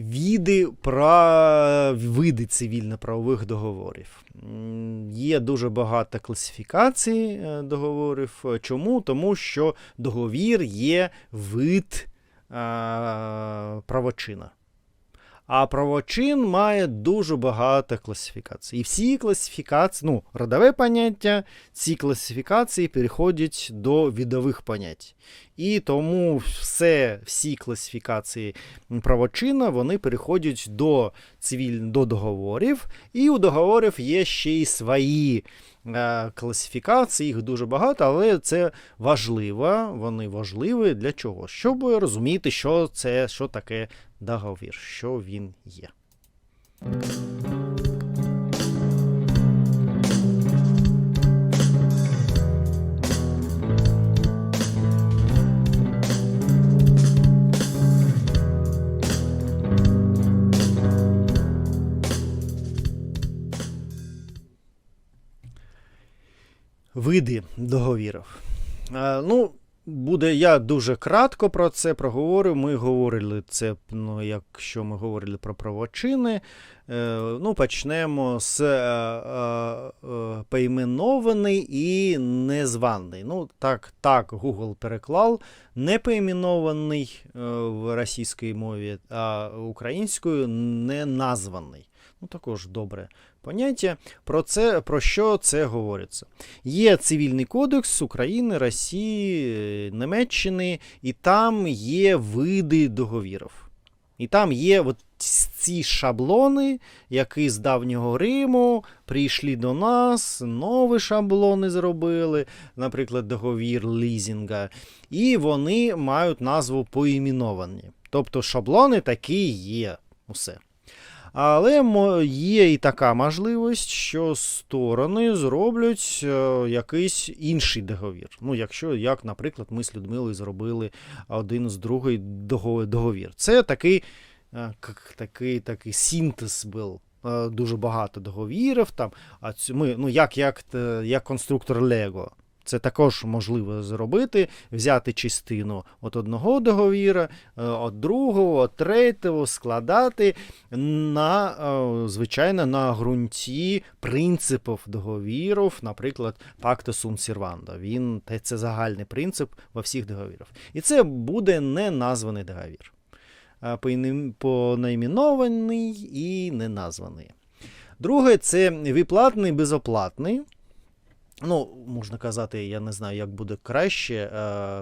Віди про види цивільно-правових договорів. Є дуже багато класифікацій е, договорів. Чому? Тому що договір є вид правочина. А правочин має дуже багато класифікацій. І всі класифікації, ну, родове поняття, ці класифікації переходять до відових понять. І тому все, всі класифікації правочина вони переходять до цивіль... до договорів, і у договорів є ще й свої е, класифікації, їх дуже багато, але це важливо. Вони важливі для чого? Щоб розуміти, що це що таке договір, що він є. Види договірів. Е, ну, буде я дуже кратко про це проговорю. Ми говорили це, ну, якщо ми говорили про правочини. Е, ну, почнемо з е, поіменований і незваний. Ну, так, так, Google переклав. Не поіменований е, в російській мові, а українською не названий. Ну, також добре поняття. Про це, про що це говориться? Є цивільний кодекс України, Росії, е, Німеччини, і там є види договірів. І там є от ці шаблони, які з давнього Риму прийшли до нас, нові шаблони зробили, наприклад, договір лізінга, і вони мають назву поіменовані. Тобто шаблони такі є. Усе. Але є і така можливість, що сторони зроблять е, якийсь інший договір. Ну, якщо, як, наприклад, ми з Людмилою зробили один з другий договір. Це такий, е, такий, такий синтез був. Е, Дуже багато договірів там. А ми, ну, як, як, як конструктор Лего. Це також можливо зробити, взяти частину від одного договіра, е, від другого, від третього, складати на, е, звичайно, на ґрунті принципів договірів, наприклад, пакта сум серванда. Він це загальний принцип во всіх договірах. І це буде не названий договір. Е, поіним- і не названий. Друге, це виплатний безоплатний. Ну, можна казати, я не знаю, як буде краще, е,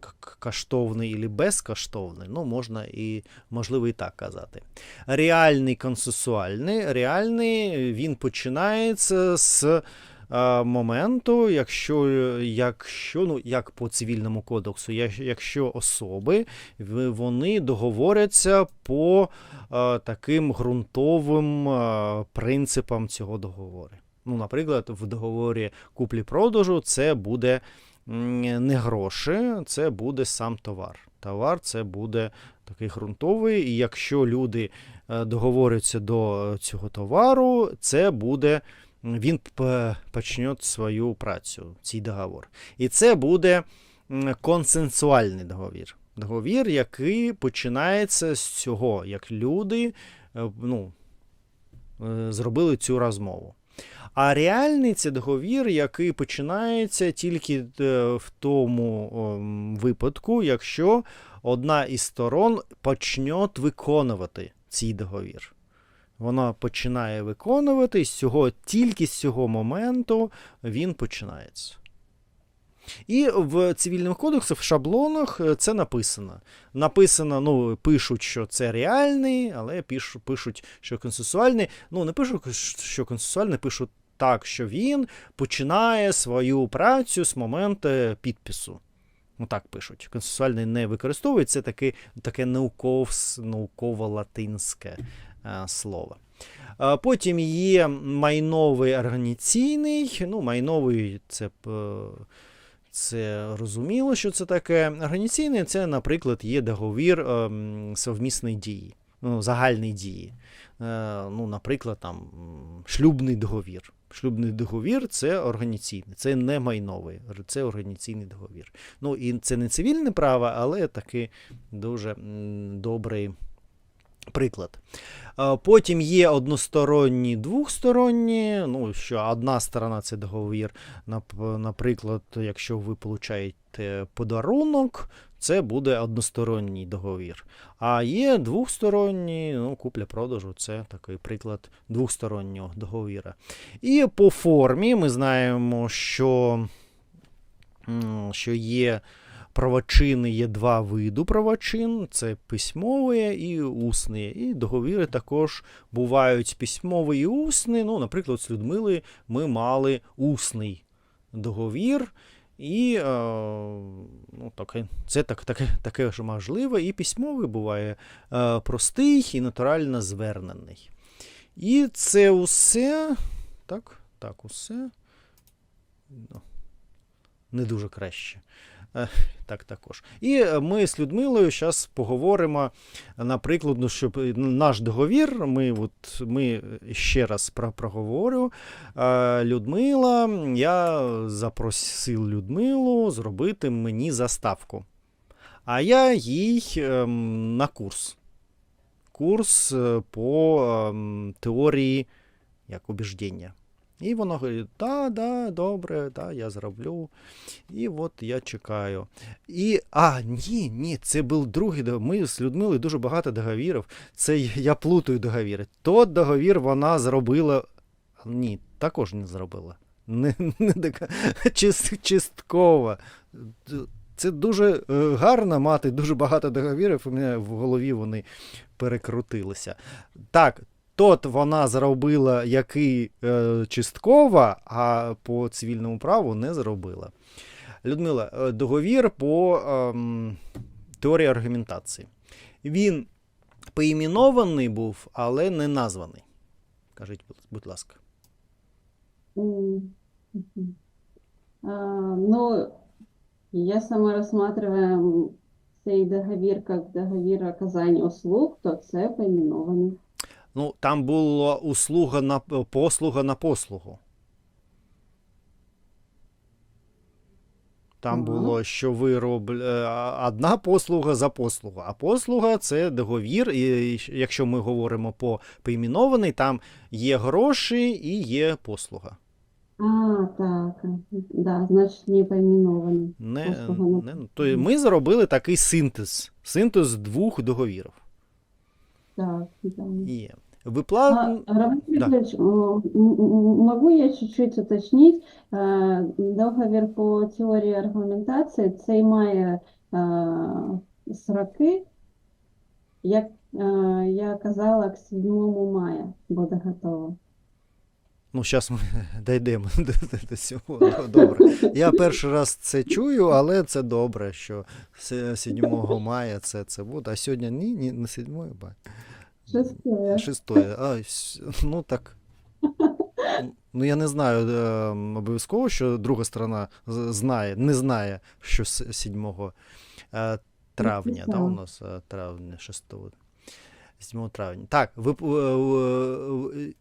к- к- каштовний і безкоштовний. Ну, можна і, можливо, і так казати. Реальний консенсуальний. Реальний він починається з е, моменту, якщо, якщо ну, як по цивільному кодексу, якщо особи вони договоряться по е, таким ґрунтовим принципам цього договору. Ну, наприклад, в договорі куплі-продажу це буде не гроші, це буде сам товар. Товар це буде такий ґрунтовий, і якщо люди е, договоряться до цього товару, це буде. Він почне свою працю, цей договор. І це буде консенсуальний договір. Договір, який починається з цього, як люди е, ну, е, зробили цю розмову. А реальний це договір, який починається тільки е, в тому ем, випадку, якщо одна із сторон почне виконувати цей договір. Вона починає виконувати, з цього, тільки з цього моменту він починається. І в цивільному кодексі, в шаблонах е, це написано. Написано, ну, пишуть, що це реальний, але пишу- пишуть, що консенсуальний. Ну, не пишуть, що консенсуальний, пишуть так, що він починає свою працю з моменту підпису. Ну так пишуть. Консенсуальний не використовують, це таке, таке науково-латинське е, слово. Е, Потім є майновий організаційний. Ну, майновий це, п- це розуміло, що це таке. Організаційний це, наприклад, є договір ем, совмісної дії, ну, загальної дії. Е, ну, наприклад, там шлюбний договір. Шлюбний договір це організаційний, це не майновий, це організаційний договір. Ну і це не цивільне право, але такий дуже добрий Приклад. Е, Потім є односторонні, двохсторонні. Ну, що одна сторона це договір. Наприклад, якщо ви получаєте подарунок, це буде односторонній договір. А є двохсторонні, ну, купля-продажу це такий приклад двохстороннього договіра. І по формі ми знаємо, що, що є правочини, є два види правочин: це письмові і усні. І договіри також бувають письмові і усні. Ну, наприклад, з Людмилою ми мали усний договір. І е, ну, таке, це так, таке, таке ж можливе. І письмовий буває е, простий і натурально звернений. І це усе. Так, так, усе. Ну, не дуже краще. Е, Так, також. І е, ми з Людмилою зараз поговоримо, наприклад, щоб наш договір, ми, от, ми ще раз про, проговорю. Е, Людмила, я запросив Людмилу зробити мені заставку. А я їй ем, на курс. Курс е, по ем, теорії як убіждення. І вона говорить, да, да, добре, да, я зроблю. І от я чекаю. І, а, ні, ні, це був другий договір. Ми з Людмилою дуже багато договірів. Це я плутаю договіри. Тот договір вона зробила. Ні, також не зробила. Не, не така, чис- частково. Це дуже е, гарно мати дуже багато договірів. У мене в голові вони перекрутилися. Так, тот вона зробила який е, частково, а по цивільному праву не зробила. Людмила, е, договір по ем, теорії аргументації. Він поіменований був, але не названий. Кажіть, будь- ласка. Ну, если мы рассматриваем цей договір як договір оказання услуг, то це поіменований. Ну, там була услуга на послуга на послугу. Там Ага. було, що ви робили одна послуга за послугу. А послуга це договір. І якщо ми говоримо по поіменований, там є гроші і є послуга. А, так, да, значить не поіменований. Не, не, то ми зробили такий синтез. Синтез двох договірів. Так, да. Є. Виплат... А, Роман да. Могу я чуть-чуть уточнить? Е, Договір по теорії аргументації, цей має е, сроки, як я казала, к 7 мая буде готово. Ну, зараз ми дійдемо до, до, до цього. Ну, Добре. Я перший раз це чую, але це добре, що 7 мая це, це буде. А сьогодні ні, ні, не 7 мая. Шестое. 6. А, ну так. Ну, я не знаю е, обов'язково, що друга сторона знає, не знає, що с- 7 е, травня, да, у нас е, травня, 6 7 травня. Так, ві-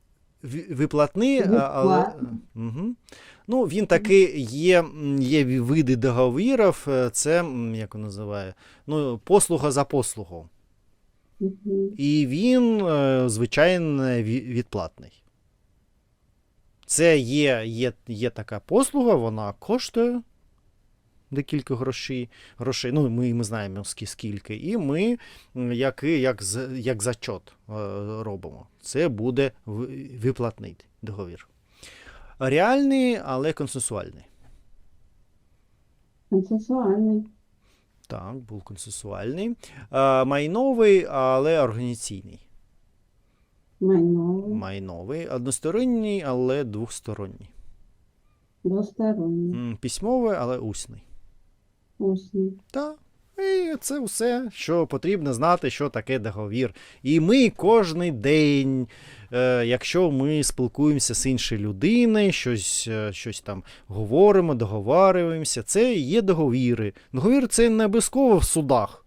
виплатний, але. Угу. Ну, він таки є, є види договірів, е, це, як він називає, ну, послуга за послугу. І він, е, звичайно, відплатний. Це є, є, є така послуга, вона коштує декілька грошей. грошей. Ну, ми, ми знаємо скільки. І ми як, як, як зачот е, робимо. Це буде виплатний договір. Реальний, але консенсуальний. Консенсуальний. Так, був консенсуальний. Е, майновий, але організаційний. Майновий. Майновий, односторонній, але двосторонній. Двосторонній. Письмовий, але усний. Так. І це все, що потрібно знати, що таке договір. І ми кожен день, е, якщо ми спілкуємося з іншою людиною, щось, е, щось там говоримо, договарюємося, це є договіри. Договір це не обов'язково в судах.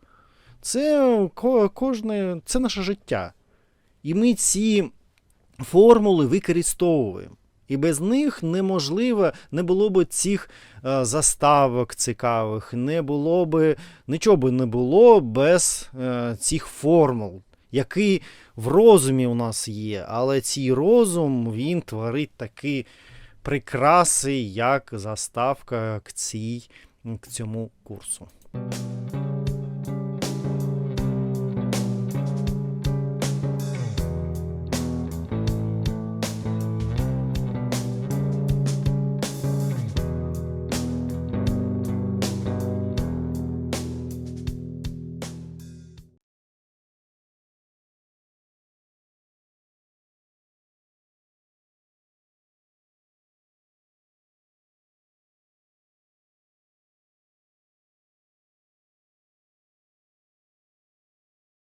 Це кожне, це наше життя. І ми ці формули використовуємо. І без них неможливо, не було б цих е, заставок цікавих, не було б, нічого би не було без е, цих формул, які в розумі у нас є. Але цей розум він творить такі прикраси, як заставка к, цій, к цьому курсу.